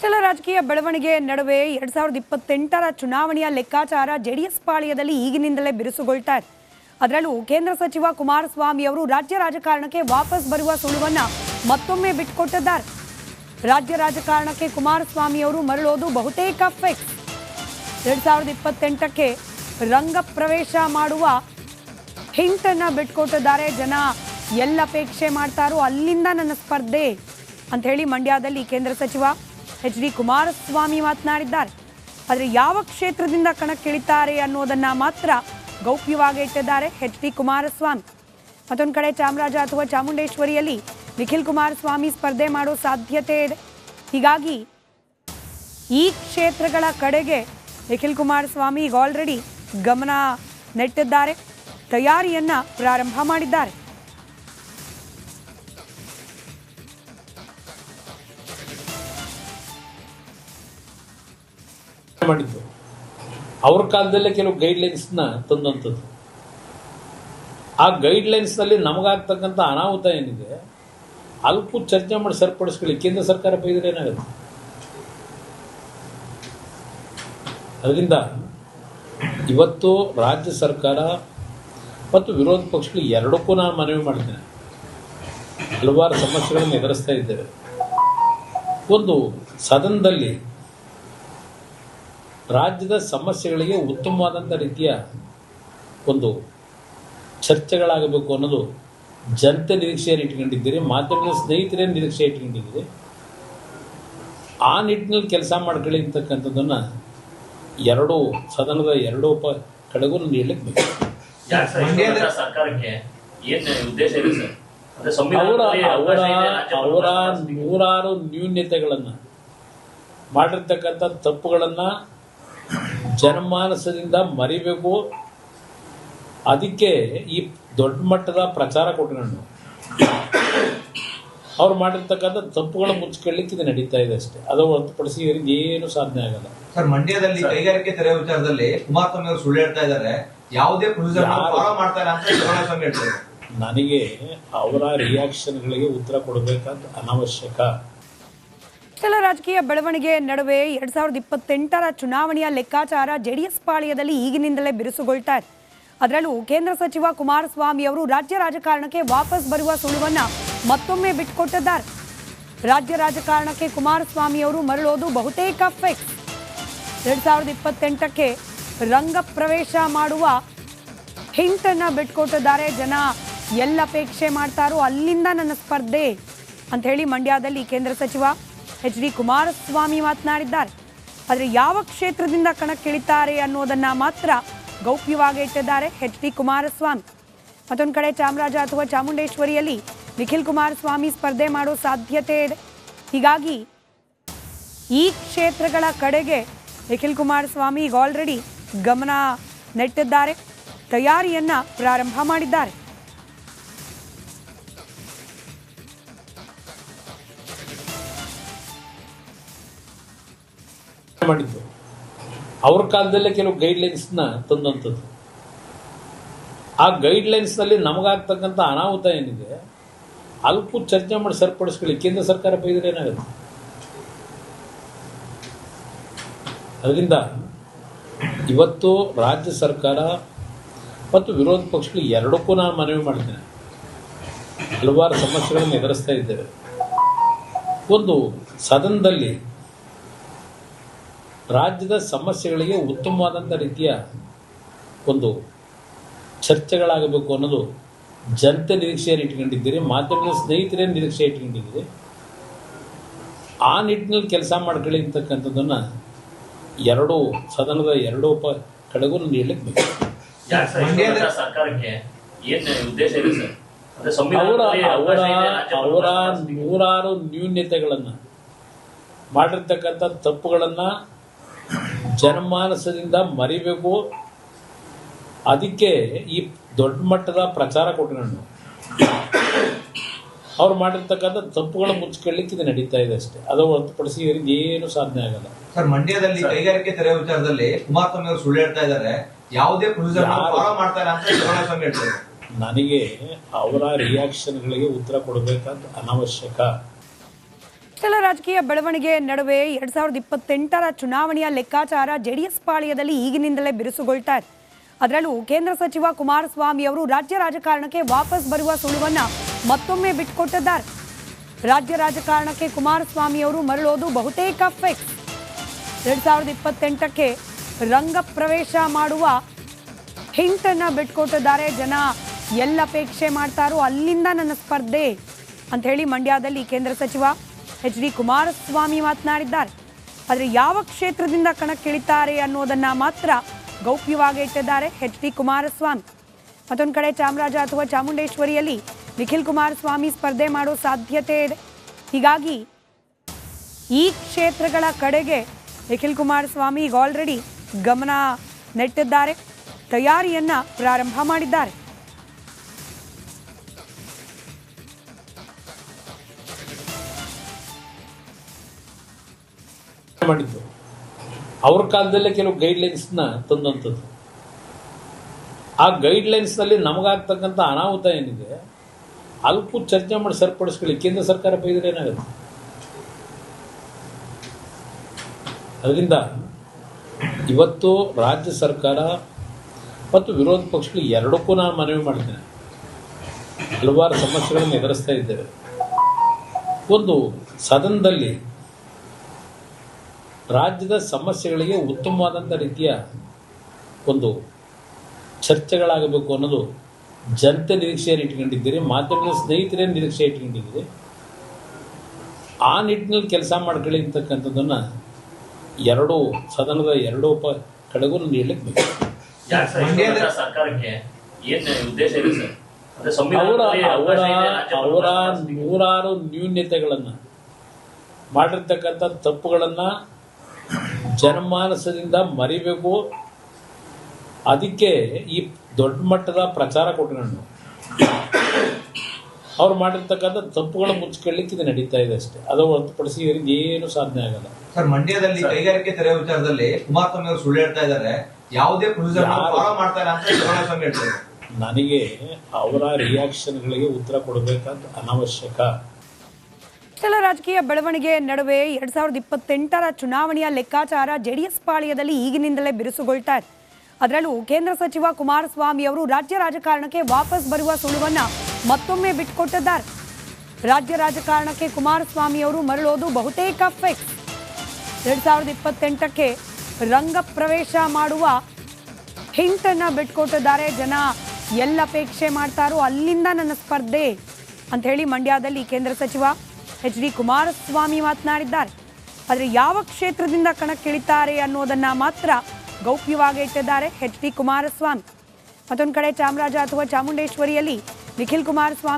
ಕೆಲ ರಾಜಕೀಯ ಬೆಳವಣಿಗೆ ನಡುವೆ ಎರಡ್ ಸಾವಿರದ ಇಪ್ಪತ್ತೆಂಟರ ಚುನಾವಣೆಯ ಲೆಕ್ಕಾಚಾರ ಜೆಡಿಎಸ್ ಪಾಳ್ಯದಲ್ಲಿ ಈಗಿನಿಂದಲೇ ಬಿರುಸುಗೊಳ್ತಾ ಇದೆ. ಅದರಲ್ಲೂ ಕೇಂದ್ರ ಸಚಿವ ಕುಮಾರಸ್ವಾಮಿ ಅವರು ರಾಜ್ಯ ರಾಜಕಾರಣಕ್ಕೆ ವಾಪಸ್ ಬರುವ ಸುಳುವನ್ನ ಮತ್ತೊಮ್ಮೆ ಬಿಟ್ಟುಕೊಟ್ಟಿದ್ದಾರೆ ರಾಜ್ಯ ರಾಜಕಾರಣಕ್ಕೆ ಕುಮಾರಸ್ವಾಮಿ ಅವರು ಮರಳೋದು ಬಹುತೇಕ ಫಿಕ್ಸ್ ಎರಡ್ ಸಾವಿರದ ಇಪ್ಪತ್ತೆಂಟಕ್ಕೆ ರಂಗ ಪ್ರವೇಶ ಮಾಡುವ ಹಿಂಟನ್ನ ಬಿಟ್ಕೊಟ್ಟಿದ್ದಾರೆ ಜನ. ಎಲ್ಲ ಅಪೇಕ್ಷೆ ಮಾಡ್ತಾರೋ ಅಲ್ಲಿಂದ ನನ್ನ ಸ್ಪರ್ಧೆ ಅಂತ ಹೇಳಿ ಮಂಡ್ಯದಲ್ಲಿ ಕೇಂದ್ರ ಸಚಿವ ಎಚ್ ಡಿ ಕುಮಾರಸ್ವಾಮಿ ಮಾತನಾಡಿದ್ದಾರೆ. ಆದರೆ ಯಾವ ಕ್ಷೇತ್ರದಿಂದ ಕಣಕ್ಕಿಳಿತಾರೆ ಅನ್ನೋದನ್ನು ಮಾತ್ರ ಗೌಪ್ಯವಾಗಿ ಇಟ್ಟಿದ್ದಾರೆ ಎಚ್ ಡಿ ಕುಮಾರಸ್ವಾಮಿ. ಮತ್ತೊಂದು ಕಡೆ ಚಾಮರಾಜ ಅಥವಾ ಚಾಮುಂಡೇಶ್ವರಿಯಲ್ಲಿ ನಿಖಿಲ್ ಕುಮಾರಸ್ವಾಮಿ ಸ್ಪರ್ಧೆ ಮಾಡೋ ಸಾಧ್ಯತೆ ಇದೆ. ಹೀಗಾಗಿ ಈ ಕ್ಷೇತ್ರಗಳ ಕಡೆಗೆ ನಿಖಿಲ್ ಕುಮಾರಸ್ವಾಮಿ ಈಗ ಆಲ್ರೆಡಿ ಗಮನ ನೆಟ್ಟಿದ್ದಾರೆ. ತಯಾರಿಯನ್ನ ಪ್ರಾರಂಭ ಮಾಡಿದ್ದಾರೆ. ಮಾಡಿದ್ದು ಅವ್ರ ಕಾಲದಲ್ಲೇ ಕೆಲವು ಗೈಡ್ಲೈನ್ಸ್ನ ತಂದಂಥದ್ದು. ಆ ಗೈಡ್ಲೈನ್ಸ್ನಲ್ಲಿ ನಮಗಾಗ್ತಕ್ಕಂಥ ಅನಾಹುತ ಏನಿದೆ, ಅಲ್ಪ ಚರ್ಚೆ ಮಾಡಿ ಸರಿಪಡಿಸ್ಕೊಳ್ಳಿ. ಕೇಂದ್ರ ಸರ್ಕಾರ ಬೈದ್ರೆ ಏನಾಗುತ್ತೆ? ಅದರಿಂದ ಇವತ್ತು ರಾಜ್ಯ ಸರ್ಕಾರ ಮತ್ತು ವಿರೋಧ ಪಕ್ಷಗಳು ಎರಡಕ್ಕೂ ನಾನು ಮನವಿ ಮಾಡ್ತೇನೆ. ಹಲವಾರು ಸಮಸ್ಯೆಗಳನ್ನು ಎದುರಿಸ್ತಾ ಇದ್ದೇವೆ. ಒಂದು, ಸದನದಲ್ಲಿ ರಾಜ್ಯದ ಸಮಸ್ಯೆಗಳಿಗೆ ಉತ್ತಮವಾದಂಥ ರೀತಿಯ ಒಂದು ಚರ್ಚೆಗಳಾಗಬೇಕು ಅನ್ನೋದು ಜನತೆ ನಿರೀಕ್ಷೆಯನ್ನು ಇಟ್ಕೊಂಡಿದ್ದೀರಿ ಮಾಧ್ಯಮದ ಸ್ನೇಹಿತರೇ ನಿರೀಕ್ಷೆ ಇಟ್ಕೊಂಡಿದ್ದೀರಿ. ಆ ನಿಟ್ಟಿನಲ್ಲಿ ಕೆಲಸ ಮಾಡ್ಕೊಳ್ಳಿ ಅಂತಕ್ಕಂಥದ್ದನ್ನು ಎರಡು ಸದನದ ಎರಡೂ ಪ ಕಡೆಗೂ ನಾನು ಹೇಳಲಿಕ್ಕೆ ಬೇಕು ಸರ್ಕಾರಕ್ಕೆ ಏನ್ ಉದ್ದೇಶ ಇದೆ ಸರ್? ಅಂದ್ರೆ ಅವರ ಅವರ ನೂರಾರು ನ್ಯೂನ್ಯತೆಗಳನ್ನು ಮಾಡಿರ್ತಕ್ಕಂಥ ತಪ್ಪುಗಳನ್ನು ಜನಮಾನಸದಿಂದ ಮರಿಬೇಕು. ಅದಕ್ಕೆ ಈ ದೊಡ್ಡ ಮಟ್ಟದ ಪ್ರಚಾರ ಕೊಟ್ಕೊಂಡು ಅವ್ರು ಮಾಡಿರ್ತಕ್ಕಂಥ ತಪ್ಪುಗಳ ಮುಚ್ಕೊಳ್ಳಿಕ್ಕೆ ಇದು ನಡೀತಾ ಇದೆ ಅಷ್ಟೇ. ಅದು ಹೊರತುಪಡಿಸಿ ಇವರಿಗೆ ಏನು ಸಾಧನೆ ಆಗಲ್ಲ. ಸರ್ ಮಂಡ್ಯದಲ್ಲಿ ಕೈಗಾರಿಕೆ ತೆರೆ ವಿಚಾರದಲ್ಲಿ ಕುಮಾರಸ್ವಾಮಿ ಅವರು ಸುಳ್ಳು ಹೇಳ್ತಾ ಇದ್ದಾರೆ. ಯಾವುದೇ ಮಾಡ್ತಾರೆ ನನಗೆ ಅವರ ರಿಯಾಕ್ಷನ್ಗಳಿಗೆ ಉತ್ತರ ಕೊಡಬೇಕಾದ ಅನಾವಶ್ಯಕ. ಕೆಲ ರಾಜಕೀಯ ಬೆಳವಣಿಗೆ ನಡುವೆ ಎರಡ್ ಸಾವಿರದ ಇಪ್ಪತ್ತೆಂಟರ ಚುನಾವಣೆಯ ಲೆಕ್ಕಾಚಾರ ಜೆಡಿಎಸ್ ಪಾಳ್ಯದಲ್ಲಿ ಈಗಿನಿಂದಲೇ ಬಿರುಸುಗೊಳ್ತಾ ಇದೆ. ಅದರಲ್ಲೂ ಕೇಂದ್ರ ಸಚಿವ ಕುಮಾರಸ್ವಾಮಿ ಅವರು ರಾಜ್ಯ ರಾಜಕಾರಣಕ್ಕೆ ವಾಪಸ್ ಬರುವ ಸುಳಿವನ್ನ ಮತ್ತೊಮ್ಮೆ ಬಿಟ್ಟುಕೊಟ್ಟಿದ್ದಾರೆ ರಾಜ್ಯ ರಾಜಕಾರಣಕ್ಕೆ ಕುಮಾರಸ್ವಾಮಿ ಅವರು ಮರಳೋದು ಬಹುತೇಕ ಫಿಕ್ಸ್ ಎರಡ್ ಸಾವಿರದ ಇಪ್ಪತ್ತೆಂಟಕ್ಕೆ ರಂಗ ಪ್ರವೇಶ ಮಾಡುವ ಹಿಂಟನ್ನ ಬಿಟ್ಕೊಟ್ಟಿದ್ದಾರೆ ಜನ. ಎಲ್ಲ ಅಪೇಕ್ಷೆ ಮಾಡ್ತಾರೋ ಅಲ್ಲಿಂದ ನನ್ನ ಸ್ಪರ್ಧೆ ಅಂತ ಹೇಳಿ ಮಂಡ್ಯದಲ್ಲಿ ಕೇಂದ್ರ ಸಚಿವ ಎಚ್ ಡಿ ಕುಮಾರಸ್ವಾಮಿ ಮಾತನಾಡಿದ್ದಾರೆ. ಆದರೆ ಯಾವ ಕ್ಷೇತ್ರದಿಂದ ಕಣಕ್ಕಿಳಿತಾರೆ ಅನ್ನೋದನ್ನು ಮಾತ್ರ ಗೌಪ್ಯವಾಗಿ ಇಟ್ಟಿದ್ದಾರೆ ಎಚ್ ಡಿ ಕುಮಾರಸ್ವಾಮಿ. ಮತ್ತೊಂದು ಕಡೆ ಚಾಮರಾಜ ಅಥವಾ ಚಾಮುಂಡೇಶ್ವರಿಯಲ್ಲಿ ನಿಖಿಲ್ ಕುಮಾರಸ್ವಾಮಿ ಸ್ಪರ್ಧೆ ಮಾಡೋ ಸಾಧ್ಯತೆ ಇದೆ. ಹೀಗಾಗಿ ಈ ಕ್ಷೇತ್ರಗಳ ಕಡೆಗೆ ನಿಖಿಲ್ ಕುಮಾರಸ್ವಾಮಿ ಈಗ ಆಲ್ರೆಡಿ ಗಮನ ನೆಟ್ಟಿದ್ದಾರೆ. ತಯಾರಿಯನ್ನು ಪ್ರಾರಂಭ ಮಾಡಿದ್ದಾರೆ. ಮಾಡಿದ್ದು ಅವ್ರ ಕಾಲದಲ್ಲೇ ಕೆಲವು ಗೈಡ್ಲೈನ್ಸ್ನ ತಂದಂಥದ್ದು. ಆ ಗೈಡ್ಲೈನ್ಸ್ನಲ್ಲಿ ನಮಗಾಗ್ತಕ್ಕಂಥ ಅನಾಹುತ ಏನಿದೆ, ಅಲ್ಪ ಚರ್ಚೆ ಮಾಡಿ ಸರಿಪಡಿಸ್ಕೊಳ್ಳಿ. ಕೇಂದ್ರ ಸರ್ಕಾರ ಬೈದ್ರೆ ಏನಾಗುತ್ತೆ? ಅದರಿಂದ ಇವತ್ತು ರಾಜ್ಯ ಸರ್ಕಾರ ಮತ್ತು ವಿರೋಧ ಪಕ್ಷಗಳು ಎರಡಕ್ಕೂ ನಾನು ಮನವಿ ಮಾಡ್ತೇನೆ. ಹಲವಾರು ಸಮಸ್ಯೆಗಳನ್ನು ಎದುರಿಸ್ತಾ ಇದ್ದೇವೆ. ಒಂದು, ಸದನದಲ್ಲಿ ರಾಜ್ಯದ ಸಮಸ್ಯೆಗಳಿಗೆ ಉತ್ತಮವಾದಂಥ ರೀತಿಯ ಒಂದು ಚರ್ಚೆಗಳಾಗಬೇಕು ಅನ್ನೋದು ಜನತೆ ನಿರೀಕ್ಷೆಯನ್ನು ಇಟ್ಕೊಂಡಿದ್ದೀರಿ ಮಾಧ್ಯಮದ ಸ್ನೇಹಿತರೇ ನಿರೀಕ್ಷೆ ಇಟ್ಕೊಂಡಿದ್ದೀರಿ. ಆ ನಿಟ್ಟಿನಲ್ಲಿ ಕೆಲಸ ಮಾಡ್ಕೊಳ್ಳಿ ಅಂತಕ್ಕಂಥದ್ದನ್ನು ಎರಡು ಸದನದ ಎರಡೂ ಪ ಕಡೆಗೂ ನಾನು ಹೇಳಲಿಕ್ಕೆ ಬೇಕು ಸರ್ ಸರ್ಕಾರಕ್ಕೆ ಏನ್ ಉದ್ದೇಶ ಇದೆ ಸರ್? ಅಂದ್ರೆ ಅವರ ಅವರ ಅವರ ನೂರಾರು ನ್ಯೂನ್ಯತೆಗಳನ್ನು ಮಾಡಿರ್ತಕ್ಕಂಥ ತಪ್ಪುಗಳನ್ನು ಜನಮಾನಸದಿಂದ ಮರಿಬೇಕು. ಅದಕ್ಕೆ ಈ ದೊಡ್ಡ ಮಟ್ಟದ ಪ್ರಚಾರ ಕೊಟ್ಕೊಂಡು ಅವ್ರು ಮಾಡಿರ್ತಕ್ಕಂಥ ತಪ್ಪುಗಳ ಮುಚ್ಕೊಳ್ಳಿಕ್ಕೆ ಇದು ನಡೀತಾ ಇದೆ ಅಷ್ಟೇ. ಅದು ಹೊರತುಪಡಿಸಿ ಇವರಿಗೆ ಏನು ಸಾಧನೆ ಆಗಲ್ಲ. ಸರ್ ಮಂಡ್ಯದಲ್ಲಿ ಕೈಗಾರಿಕೆ ತೆರೆ ವಿಚಾರದಲ್ಲಿ ಕುಮಾರಸ್ವಾಮಿ ಅವರು ಸುಳ್ಳು ಹೇಳ್ತಾ ಇದ್ದಾರೆ. ಯಾವುದೇ ನನಗೆ ಅವರ ರಿಯಾಕ್ಷನ್ಗಳಿಗೆ ಉತ್ತರ ಕೊಡಬೇಕಂತ ಅನಾವಶ್ಯಕ. ಇಷ್ಟೆಲ್ಲ ರಾಜಕೀಯ ಬೆಳವಣಿಗೆ ನಡುವೆ ಎರಡ್ ಸಾವಿರದ ಇಪ್ಪತ್ತೆಂಟರ ಚುನಾವಣೆಯ ಲೆಕ್ಕಾಚಾರ ಜೆಡಿಎಸ್ ಪಾಳ್ಯದಲ್ಲಿ ಈಗಿನಿಂದಲೇ ಬಿರುಸುಗೊಳ್ತಾ ಇದೆ. ಅದರಲ್ಲೂ ಕೇಂದ್ರ ಸಚಿವ ಕುಮಾರಸ್ವಾಮಿ ಅವರು ರಾಜ್ಯ ರಾಜಕಾರಣಕ್ಕೆ ವಾಪಸ್ ಬರುವ ಸುಳಿವನ್ನ ಮತ್ತೊಮ್ಮೆ ಬಿಟ್ಟುಕೊಟ್ಟಿದ್ದಾರೆ ರಾಜ್ಯ ರಾಜಕಾರಣಕ್ಕೆ ಕುಮಾರಸ್ವಾಮಿ ಅವರು ಮರಳೋದು ಬಹುತೇಕ ಫಿಕ್ಸ್ ಎರಡ್ ಸಾವಿರದ ಇಪ್ಪತ್ತೆಂಟಕ್ಕೆ ರಂಗ ಪ್ರವೇಶ ಮಾಡುವ ಹಿಂಟನ್ನ ಬಿಟ್ಕೊಟ್ಟಿದ್ದಾರೆ ಜನ. ಎಲ್ಲ ಅಪೇಕ್ಷೆ ಮಾಡ್ತಾರೋ ಅಲ್ಲಿಂದ ನನ್ನ ಸ್ಪರ್ಧೆ ಅಂತ ಹೇಳಿ ಮಂಡ್ಯದಲ್ಲಿ ಕೇಂದ್ರ ಸಚಿವ ಎಚ್ ಡಿ ಕುಮಾರಸ್ವಾಮಿ ಮಾತನಾಡಿದ್ದಾರೆ. ಆದರೆ ಯಾವ ಕ್ಷೇತ್ರದಿಂದ ಕಣಕ್ಕಿಳಿತಾರೆ ಅನ್ನೋದನ್ನು ಮಾತ್ರ ಗೌಪ್ಯವಾಗಿ ಇಟ್ಟಿದ್ದಾರೆ ಎಚ್ ಡಿ ಕುಮಾರಸ್ವಾಮಿ. ಮತ್ತೊಂದು ಕಡೆ ಚಾಮರಾಜ ಅಥವಾ ಚಾಮುಂಡೇಶ್ವರಿಯಲ್ಲಿ ನಿಖಿಲ್ ಕುಮಾರಸ್ವಾಮಿ ಸ್ಪರ್ಧೆ ಮಾಡೋ ಸಾಧ್ಯತೆ ಇದೆ. ಹೀಗಾಗಿ ಈ ಕ್ಷೇತ್ರಗಳ ಕಡೆಗೆ ನಿಖಿಲ್ ಕುಮಾರಸ್ವಾಮಿ ಈಗ ಆಲ್ರೆಡಿ ಗಮನ ನೆಟ್ಟಿದ್ದಾರೆ. ತಯಾರಿಯನ್ನ ಪ್ರಾರಂಭ ಮಾಡಿದ್ದಾರೆ. ಮಾಡಿದ್ದು ಅವ್ರ ಕಾಲದಲ್ಲೇ ಕೆಲವು ಗೈಡ್ಲೈನ್ಸ್ನ ತಂದಂಥದ್ದು. ಆ ಗೈಡ್ಲೈನ್ಸ್ನಲ್ಲಿ ನಮಗಾಗ್ತಕ್ಕಂಥ ಅನಾಹುತ ಏನಿದೆ, ಅಲ್ಪ ಚರ್ಚೆ ಮಾಡಿ ಸರಿಪಡಿಸ್ಕೊಳ್ಳಿ. ಕೇಂದ್ರ ಸರ್ಕಾರ ಬೈದ್ರೆ ಏನಾಗುತ್ತೆ? ಅದರಿಂದ ಇವತ್ತು ರಾಜ್ಯ ಸರ್ಕಾರ ಮತ್ತು ವಿರೋಧ ಪಕ್ಷಗಳು ಎರಡಕ್ಕೂ ನಾನು ಮನವಿ ಮಾಡ್ತೇನೆ. ಹಲವಾರು ಸಮಸ್ಯೆಗಳನ್ನು ಎದುರಿಸ್ತಾ ಇದ್ದೇವೆ. ಒಂದು, ಸದನದಲ್ಲಿ ರಾಜ್ಯದ ಸಮಸ್ಯೆಗಳಿಗೆ ಉತ್ತಮವಾದಂಥ ರೀತಿಯ ಒಂದು ಚರ್ಚೆಗಳಾಗಬೇಕು ಅನ್ನೋದು ಜನತೆ ನಿರೀಕ್ಷೆಯನ್ನು ಇಟ್ಕೊಂಡಿದ್ದೀರಿ ಮಾಧ್ಯಮದ ಸ್ನೇಹಿತರೇ ನಿರೀಕ್ಷೆ ಇಟ್ಕೊಂಡಿದ್ದೀರಿ. ಆ ನಿಟ್ಟಿನಲ್ಲಿ ಕೆಲಸ ಮಾಡ್ಕೊಳ್ಳಿ ಅಂತಕ್ಕಂಥದ್ದನ್ನು ಎರಡು ಸದನದ ಎರಡೂ ಪ ಕಡೆಗೂ ನಾನು ಹೇಳಲಿಕ್ಕೆ ಬೇಕು ಸರ್ ಸರ್ಕಾರಕ್ಕೆ ಏನ್ ಉದ್ದೇಶ ಇದೆ ಸರ್? ಅಂದ್ರೆ ಅವರ ಸಂವಿಧಾನದಲ್ಲಿ ಅವರ ಅವಕಾಶ ಇದೆ ರಾಜ್ಯಪಾಲ ಅವರ ನೂರಾರು ನ್ಯೂನ್ಯತೆಗಳನ್ನು ಮಾಡಿರ್ತಕ್ಕಂಥ ತಪ್ಪುಗಳನ್ನು ಜನಮಾನಸದಿಂದ ಮರಿಬೇಕು. ಅದಕ್ಕೆ ಈ ದೊಡ್ಡ ಮಟ್ಟದ ಪ್ರಚಾರ ಕೊಟ್ಕೊಂಡು ಅವ್ರು ಮಾಡಿರ್ತಕ್ಕಂಥ ತಪ್ಪುಗಳ ಮುಚ್ಕೊಳ್ಳಿಕ್ಕೆ ಇದು ನಡೀತಾ ಇದೆ ಅಷ್ಟೇ. ಅದು ಹೊರತುಪಡಿಸಿ ಇವರಿಗೆ ಏನು ಸಾಧನೆ ಆಗಲ್ಲ. ಸರ್ ಮಂಡ್ಯದಲ್ಲಿ ಕೈಗಾರಿಕೆ ತೆರೆಯೋ ವಿಚಾರದಲ್ಲಿ ಕುಮಾರಸ್ವಾಮಿ ಅವರು ಸುಳ್ಳು ಹೇಳ್ತಾ ಇದ್ದಾರೆ. ಯಾವುದೇ ನನಗೆ ಅವರ ರಿಯಾಕ್ಷನ್ಗಳಿಗೆ ಉತ್ತರ ಕೊಡಬೇಕಂತ ಅನವಶ್ಯಕ. ಇಷ್ಟೆಲ್ಲ ರಾಜಕೀಯ ಬೆಳವಣಿಗೆ ನಡುವೆ ಎರಡ್ ಸಾವಿರದ ಇಪ್ಪತ್ತೆಂಟರ ಚುನಾವಣೆಯ ಲೆಕ್ಕಾಚಾರ ಜೆಡಿಎಸ್ ಪಾಳ್ಯದಲ್ಲಿ ಈಗಿನಿಂದಲೇ ಬಿರುಸುಗೊಳ್ತಾ ಇದೆ. ಅದರಲ್ಲೂ ಕೇಂದ್ರ ಸಚಿವ ಕುಮಾರಸ್ವಾಮಿ ಅವರು ರಾಜ್ಯ ರಾಜಕಾರಣಕ್ಕೆ ವಾಪಸ್ ಬರುವ ಸುಳಿವನ್ನ ಮತ್ತೊಮ್ಮೆ ಬಿಟ್ಟುಕೊಟ್ಟಿದ್ದಾರೆ ರಾಜ್ಯ ರಾಜಕಾರಣಕ್ಕೆ ಕುಮಾರಸ್ವಾಮಿ ಅವರು ಮರಳೋದು ಬಹುತೇಕ ಫಿಕ್ಸ್ ಎರಡ್ ಸಾವಿರದ ಇಪ್ಪತ್ತೆಂಟಕ್ಕೆ ರಂಗ ಪ್ರವೇಶ ಮಾಡುವ ಹಿಂಟನ್ನ ಬಿಟ್ಕೊಟ್ಟಿದ್ದಾರೆ ಜನ. ಎಲ್ಲ ಅಪೇಕ್ಷೆ ಮಾಡ್ತಾರೋ ಅಲ್ಲಿಂದ ನನ್ನ ಸ್ಪರ್ಧೆ ಅಂತ ಹೇಳಿ ಮಂಡ್ಯದಲ್ಲಿ ಕೇಂದ್ರ ಸಚಿವ ಎಚ್ ಡಿ ಕುಮಾರಸ್ವಾಮಿ ಮಾತನಾಡಿದ್ದಾರೆ. ಆದರೆ ಯಾವ ಕ್ಷೇತ್ರದಿಂದ ಕಣಕ್ಕಿಳಿತಾರೆ ಅನ್ನೋದನ್ನ ಮಾತ್ರ ಗೌಪ್ಯವಾಗಿ ಇಟ್ಟಿದ್ದಾರೆ ಎಚ್ ಡಿ ಕುಮಾರಸ್ವಾಮಿ. ಮತ್ತೊಂದು ಕಡೆ ಚಾಮರಾಜ ಅಥವಾ ಚಾಮುಂಡೇಶ್ವರಿಯಲ್ಲಿ ನಿಖಿಲ್ ಕುಮಾರಸ್ವಾಮಿ